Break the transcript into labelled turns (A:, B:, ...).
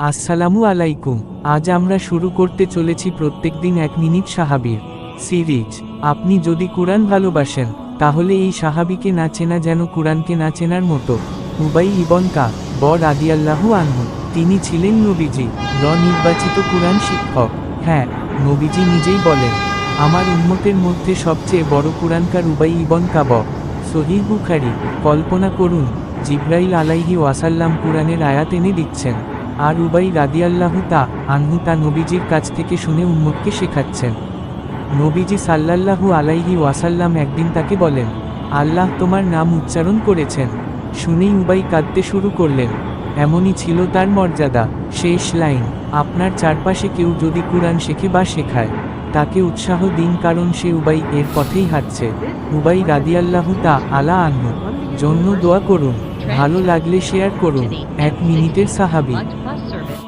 A: আসসালামু আলাইকুম, আজ আমরা শুরু করতে চলেছি প্রত্যেকদিন এক মিনিট সাহাবির সিরিজ। আপনি যদি কোরআন ভালোবাসেন, তাহলে এই সাহাবিকে না চেনা যেন কোরআনকে না চেনার মতো। উবাই ইবন কা বর আদিয়াল্লাহু আনহু, তিনি ছিলেন নবীজি র নির্বাচিত কোরআন শিক্ষক। হ্যাঁ নবীজি নিজেই বলেন, আমার উম্মতের মধ্যে সবচেয়ে বড় কোরআনকার উবাই ইবন কাব। সহিহ বুখারি, কল্পনা করুন, জিব্রাইল আলাইহি ওয়াসাল্লাম কোরআনের আয়াত এনে দিচ্ছেন। আর উবাই রাদিয়াল্লাহু তা আনহু তা নবীজির কাছ থেকে শুনে উম্মতকে শেখাচ্ছেন। নবীজি সাল্লাল্লাহু আলাইহি ওয়াসাল্লাম একদিন তাকে বলেন, আল্লাহ তোমার নাম উচ্চারণ করেছেন। শুনেই উবাই কাঁদতে শুরু করলেন। এমনই ছিল তার মর্যাদা, শেষ লাইন, আপনার চারপাশে কেউ যদি কোরআন শেখে বা শেখায়, তাকে উৎসাহ দিন কারণ সে উবাই এর পথেই হাঁটছে। উবাই রাদিয়াল্লাহু তা আলা আনহু, জন্য দোয়া করুন। ভালো লাগলে শেয়ার করুন। এক মিনিটের সাহাবি।